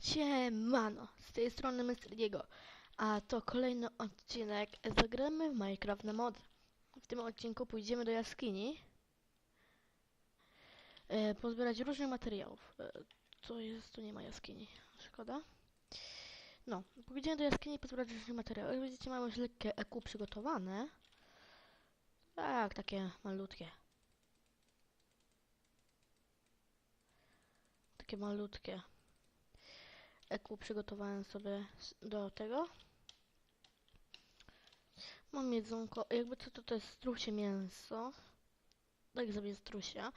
Siemano, z tej strony Mr. Diego, a to kolejny odcinek Zagramy w Minecraft na mod. W tym odcinku pójdziemy do jaskini e, pozbierać różnych materiałów. E, to jest, tu nie ma jaskini, szkoda. No, pójdziemy do jaskini pozbierać różnych materiałów. Jak widzicie, mamy już lekkie EQ przygotowane. Tak, takie malutkie. Takie malutkie. EQ przygotowałem sobie do tego. Mam jedzonko, jakby co to, to jest strusie mięso. Tak sobie strusia.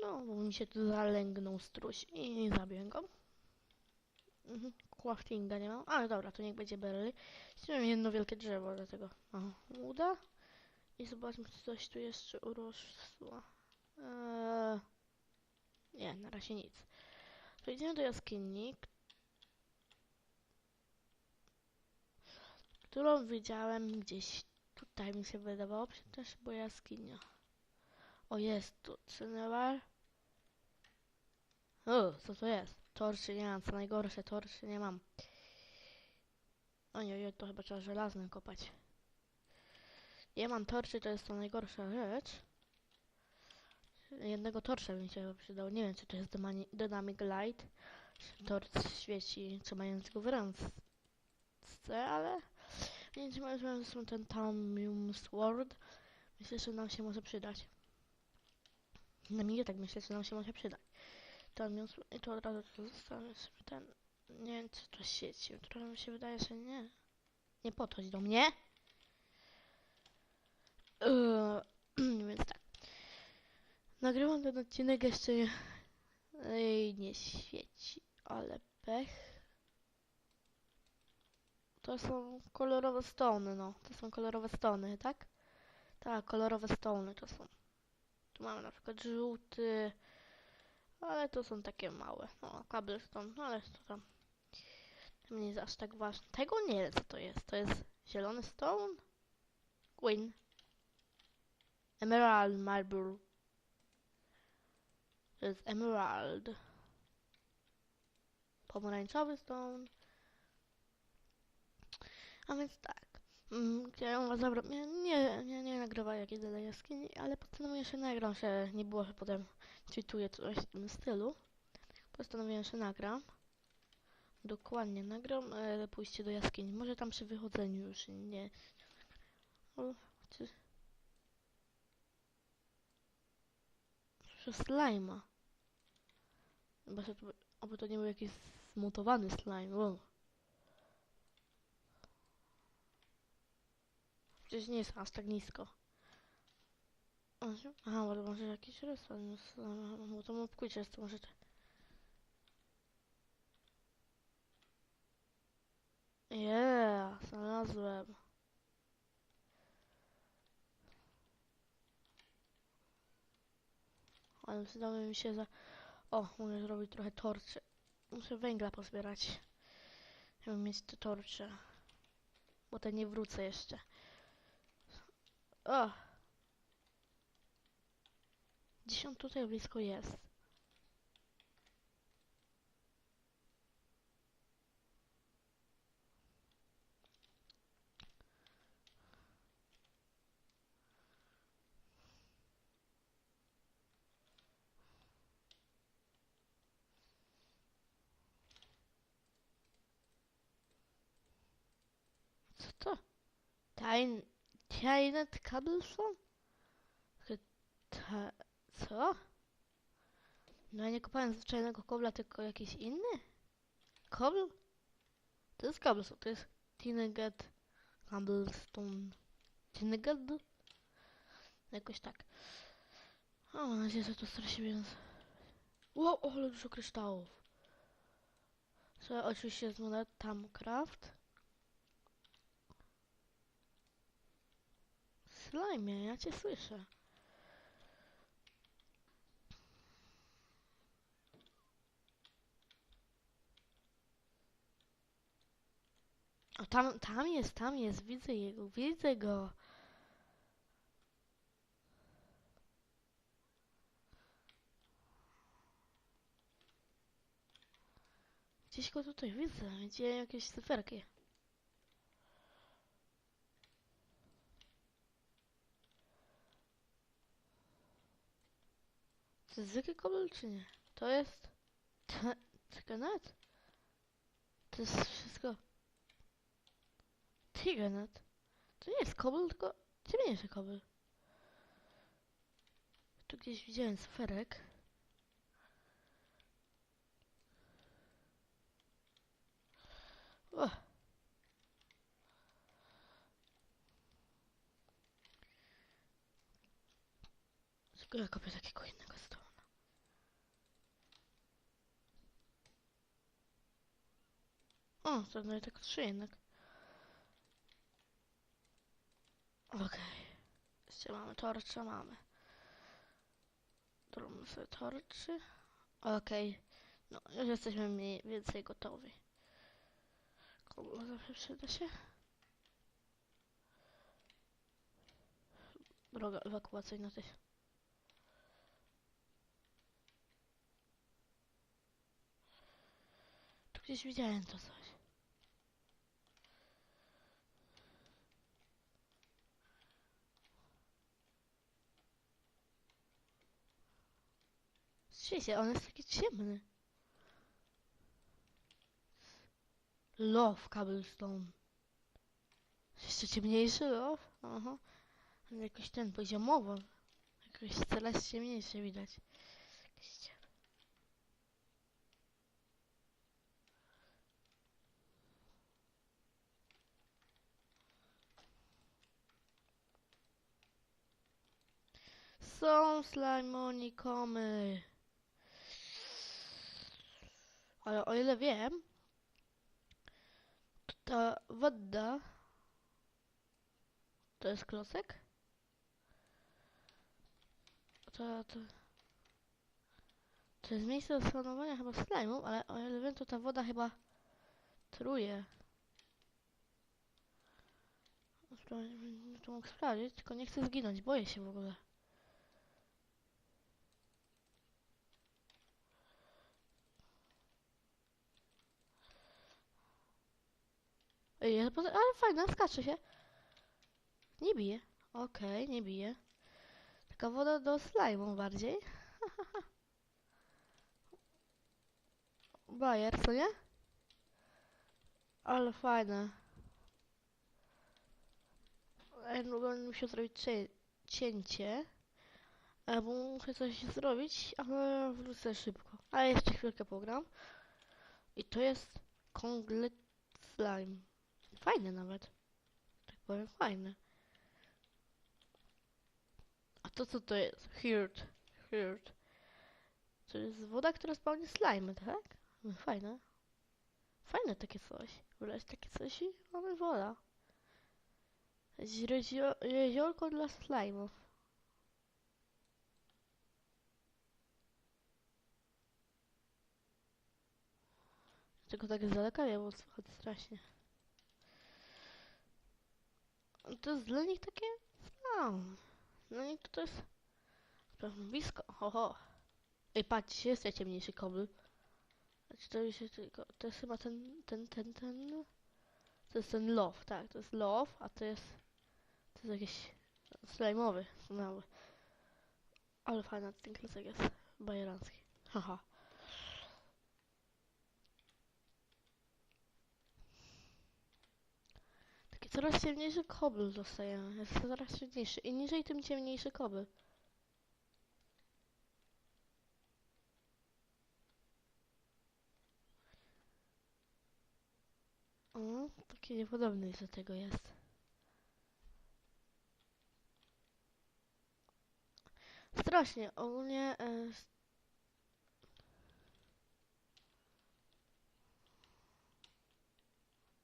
No, bo mi się tu zalęgnął struś i zabiłem go. Mhm. Craftinga nie mam, ale dobra, to niech będzie berry. Chciałem jedno wielkie drzewo, dlatego o, uda. I zobaczmy, czy coś tu jeszcze urosło. Eee, nie, na razie nic. To idziemy do jaskini, którą widziałem gdzieś tutaj mi się wydawało przecież, bo jaskinia. O, jest tu Cinewar. O, co to jest? Torczy nie mam, co najgorsze, torczy nie mam. Ojej, to chyba trzeba żelaznym kopać. Nie mam torczy, to jest to najgorsza rzecz. Jednego torsza mi się przydał. Nie wiem, czy to jest dynami- Dynamic Light, czy torch świeci trzymając go w ręce, ale czy mamy są ten Tamium Sword. Myślę, że nam się może przydać. Na mnie tak myślę, że nam się może przydać. Tamium Sword. I to od razu zostawię sobie ten... Nie wiem, czy to sieci. Trochę mi się wydaje, że nie. Nie podchodź do mnie. Eee, więc tak. Nagrywam ten odcinek jeszcze Ej, nie świeci, ale pech. To są kolorowe stony, no. To są kolorowe stony, tak? Tak, kolorowe stony to są. Tu mamy na przykład żółty, ale to są takie małe. No, cobblestone, no ale to tam nie jest aż tak ważne. Tego nie wiem, co to jest. To jest zielony stone? Queen. Emerald Marble. To jest emerald. Pomarańczowy stone. A więc tak. Mm, Chciałem was zabrać. Nie, nie, nie, nie nagrywam jak idę do jaskini, ale postanowiłem się nagram, że nie było, że potem tweetuję coś w tym stylu. Postanowiłem, że nagram. Dokładnie, nagram e, pójście do jaskini. Może tam przy wychodzeniu już nie. O, czy... Slajma. Chyba, że to, oby to nie był jakiś zmutowany slime. O. Przecież nie jest aż tak nisko. Aha, może, jakiś ryswan jest, e, bo to mógł jest, to może te... Yeah, znalazłem. Ale przydało mi się za... O, mogę zrobić trochę torczy. Muszę węgla pozbierać. Żeby mieć te torcze. Bo te nie wrócę jeszcze. O! Gdzieś on tutaj blisko jest. Co to? Tajn... Takie Ta... Co? No ja nie kopałem zwyczajnego kobla, tylko jakiś inny? Kobl? To jest cobblestone, to jest Tineget Cobblestone. Tineget? Jakoś tak. O, mam nadzieję, że to straci więc... Wow, ale dużo kryształów. Trzeba oczywiście z monet Tamcraft. Slajmie, ja cię słyszę. O, tam, tam jest, tam jest, widzę jego, widzę go. Gdzieś go tutaj widzę. Gdzie jakieś cyferki. To jest zwykły kobel, czy nie? To jest... Te- Tyganet? To jest wszystko... Tyganet? To nie jest kobel, tylko ciemniejszy kobel. Tu gdzieś widziałem sferek. O. Tylko ja kopię takiego innego O, to no i tak trzy jednak. Okej. Jeszcze mamy torcze, mamy. Zrobimy sobie torczy. Okej. No, już jesteśmy mniej więcej gotowi. Komu zawsze przyda się? Droga ewakuacyjna też. Tu gdzieś widziałem to coś. Świecie, on jest taki ciemny. Love cobblestone. Jeszcze ciemniejszy love? Aha. Ale jakoś ten poziomowo. Jakoś coraz ciemniejszy widać. Są slajmonikomy. Ale o ile wiem, to ta woda to jest klocek? To, to, to jest miejsce do skanowania chyba slajmu, ale o ile wiem, to ta woda chyba truje. Spra- To mógł sprawdzić, tylko nie chcę zginąć, boję się w ogóle. Ej, ale fajna, skacze się. Nie bije. Okej, nie bije. Taka woda do slajmu bardziej. Bajer, co nie? Ale fajne. Ej, no będę musiał zrobić cie cięcie. E, bo muszę coś zrobić, ale wrócę szybko. Ale jeszcze chwilkę pogram. I to jest Konglet Slime. Fajne nawet. Tak powiem, fajne. A to co to jest? Hirt. Hirt. To jest woda, która spełni slime, tak? Fajne. Fajne takie coś. Wleć takie coś i mamy woda. Jezio- Jeziorko dla slime'ów. Tylko tak z daleka nie było słychać strasznie. To jest dla nich takie... No, dla nich to, to jest... Blisko, ho ho. Ej, patrzcie, jest ciemniejszy kobl. Znaczy to jest tylko... To jest chyba ten, ten, ten, ten... To jest ten love, tak, to jest love, a to jest... To jest jakiś... Slajmowy, mały. Ale fajny ten klocek jest. Bajerancki. Haha. Taki coraz ciemniejszy kobel dostajemy. Jest coraz ciemniejszy. Im niżej, tym ciemniejszy kobel. O, taki niepodobny do tego jest. Strasznie, ogólnie... E,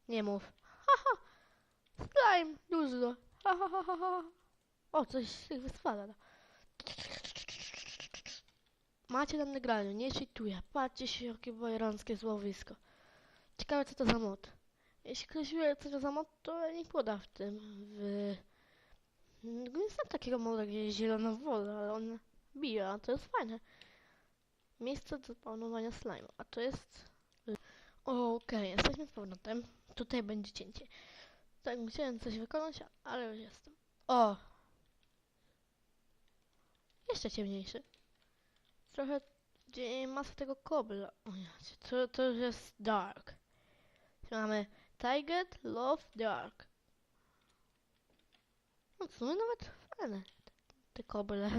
nie mów. Dużo! Ha, ha, ha, ha, ha. O, coś się wyspala. Macie tam nagranie, nie cheatuję. Patrzcie się, jakie bajeranckie złowisko. Ciekawe, co to za mod. Jeśli ktoś wie, co to za mod, to niech poda w tym, w... Nie znam takiego moda, gdzie jest zielona woda, ale on bije, a to jest fajne. Miejsce do panowania slime, a to jest... Okej, jesteśmy z powrotem. Tutaj będzie cięcie. Tak, musiałem coś wykonać, ale już jestem. O! Jeszcze ciemniejszy. Trochę gdzie masa tego kobla. O ja, cię, to, to już jest dark. Mamy Target, Love, Dark. No w sumie nawet fajne te, te koble.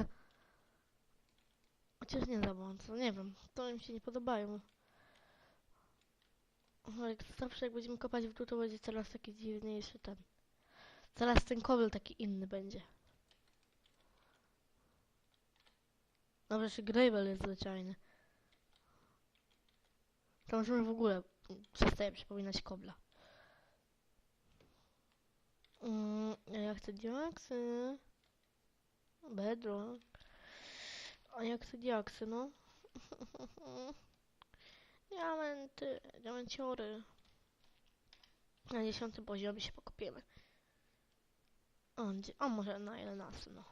Chociaż nie za bardzo, nie wiem, to mi się nie podobają. Jak zawsze jak będziemy kopać w dół, to będzie coraz taki dziwniejszy ten. Coraz ten kobel taki inny będzie. Dobrze, że Gravel jest zwyczajny. To możemy w ogóle przestaje przypominać kobla. Mm, ja chcę diaksy. Bedrock. A ja chcę diaksy, no. Diamenty, diamenciory. Na dziesiątym poziomie się pokopiemy. O, o może na 11, no.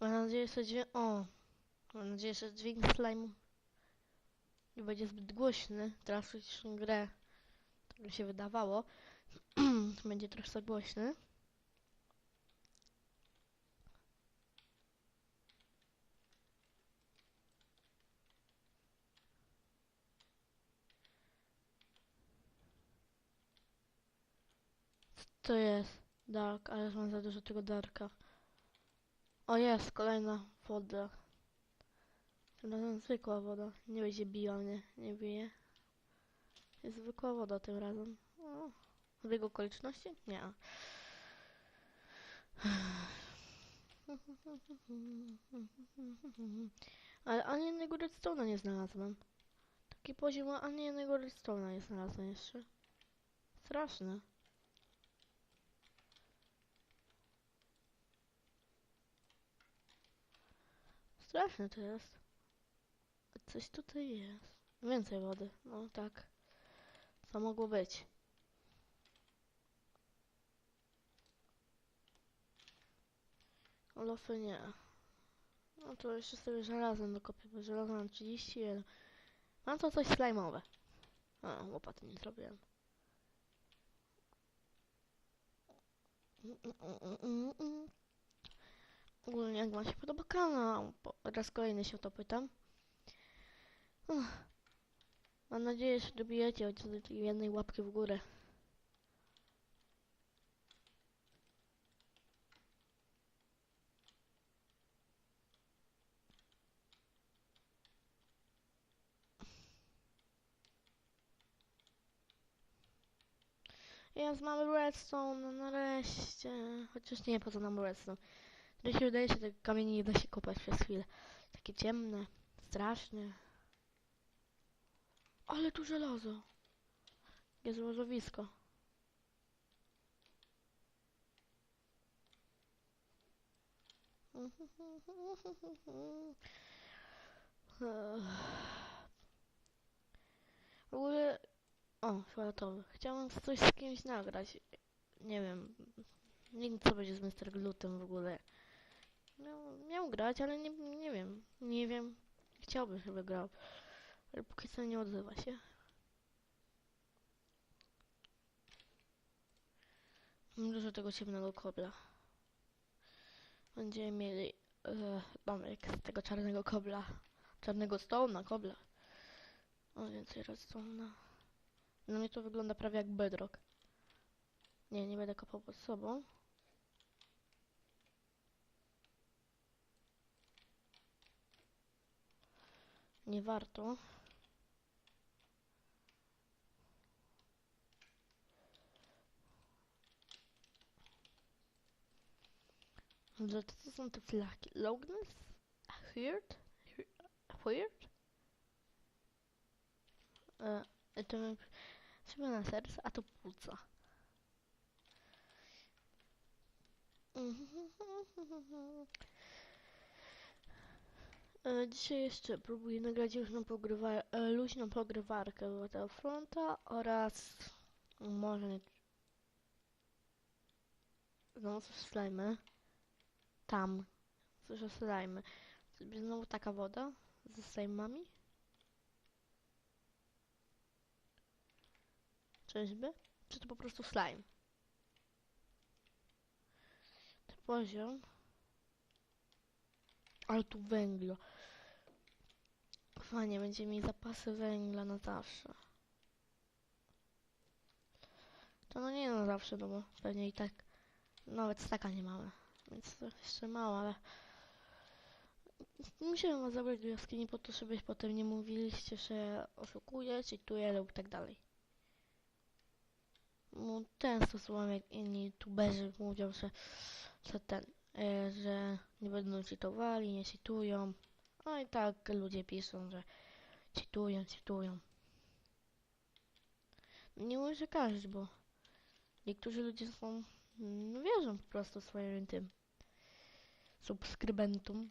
Mam nadzieję, że dźwięk... O! Mam nadzieję, że dźwięk slime nie będzie zbyt głośny. Teraz słyszę grę, tak mi się wydawało. będzie trochę głośny. To jest dark, ale mam za dużo tego darka. O jest, kolejna woda. Tym razem zwykła woda. Nie będzie biła mnie, nie bije. Jest zwykła woda tym razem. O, w jego okoliczności? Nie. Ale ani jednego redstone'a nie znalazłem. Taki poziom, ani jednego redstone'a nie znalazłem jeszcze. Straszne. Straszne to jest. Coś tutaj jest. Więcej wody. No tak. Co mogło być? Lofy nie. No to jeszcze sobie żelazem dokopię, bo żelazo mam 31. Mam to coś slajmowe. A, łopaty nie zrobiłem. Mm, mm, mm, mm, mm. Ogólnie jak wam się podoba kanał, po raz kolejny się o to pytam. Mam nadzieję, że dobijecie tej jednej łapki w górę. Jest, mamy redstone, nareszcie. Chociaż nie, po co nam redstone. To się wydaje, że te kamienie nie da się kopać przez chwilę. Takie ciemne, strasznie. Ale tu żelazo. Jest złożowisko. W ogóle... O, fioletowy. Chciałam coś z kimś nagrać. Nie wiem. Wiem, co będzie z Mr. Glutem w ogóle. Miał, miał grać, ale nie, nie wiem. Nie wiem. Chciałbym, żeby grał. Ale póki co nie odzywa się. Mam dużo tego ciemnego kobla. Będziemy mieli e, domek z tego czarnego kobla. Czarnego stona, kobla. O, więcej redstone'a. Na mnie to wygląda prawie jak bedrock. Nie, nie będę kopał pod sobą. Nie warto. Że to są te flaki? Logness? Heard? Heard? E, to trzeba na serce, a to płuca. E, dzisiaj jeszcze próbuję nagrać luźną, pogrywa e, luźną pogrywarkę Battlefronta oraz może. Znowu slajmy. Tam. Słyszę slajmy. Znowu taka woda ze slajmami. Czyżby? Czy to po prostu slime? Ten poziom. Ale tu węgla. Fajnie, będzie mieć zapasy węgla na zawsze. To no nie na zawsze, no bo pewnie i tak nawet staka nie mamy. Więc to jeszcze mało, ale musiałem was zabrać do jaskini po to, żebyś potem nie mówiliście, że oszukuję, cheatuję lub tak dalej. No, często słucham jak inni youtuberzy mówią, że, że ten, że nie będą cheatowali, nie cheatują. No i tak ludzie piszą, że cheatują, cheatują. Nie mówię, że każdy, bo niektórzy ludzie są, no wierzą po prostu swoim tym subskrybentom.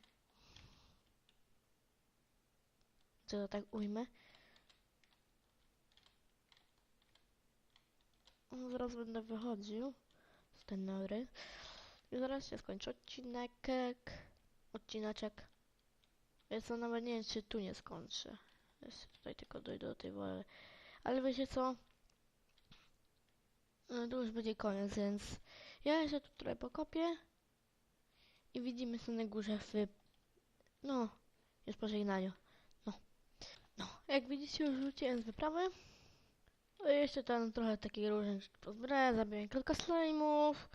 Czy to tak ujmę? No, zaraz będę wychodził z tej nory. I zaraz się skończy odcinek. Odcineczek. Więc to nawet nie wiem, czy tu nie skończę. Jeszcze tutaj tylko dojdę do tej wody. Ale wiecie co? No, to już będzie koniec, więc ja jeszcze tu trochę pokopię. I widzimy się na górze w... No, już po żegnaniu. No. No, jak widzicie już wróciłem z wyprawy. No jeszcze tam trochę takich różnych pozbierałem, zabiłem kilka slajmów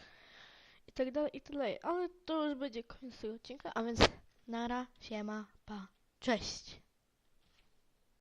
i tak dalej, i tak dalej. Ale to już będzie koniec tego odcinka, a więc nara, siema, pa, cześć.